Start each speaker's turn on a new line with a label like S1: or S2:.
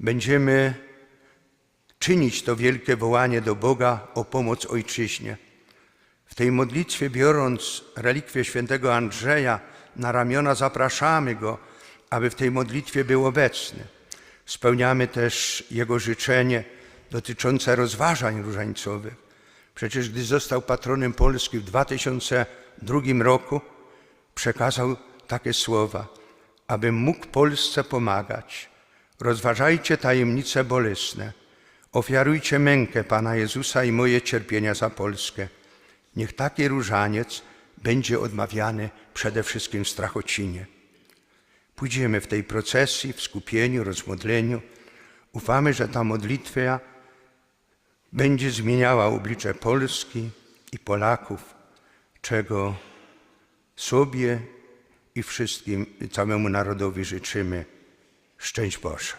S1: będziemy czynić to wielkie wołanie do Boga o pomoc ojczyźnie. W tej modlitwie, biorąc relikwię świętego Andrzeja na ramiona, zapraszamy go, aby w tej modlitwie był obecny. Spełniamy też jego życzenie dotyczące rozważań różańcowych. Przecież gdy został patronem Polski w 2002 roku, przekazał takie słowa, aby mógł Polsce pomagać. Rozważajcie tajemnice bolesne. Ofiarujcie mękę Pana Jezusa i moje cierpienia za Polskę. Niech taki różaniec będzie odmawiany przede wszystkim w Strachocinie. Pójdziemy w tej procesji, w skupieniu, rozmodleniu. Ufamy, że ta modlitwa będzie zmieniała oblicze Polski i Polaków, czego sobie i wszystkim, całemu narodowi życzymy. Szczęść Boże.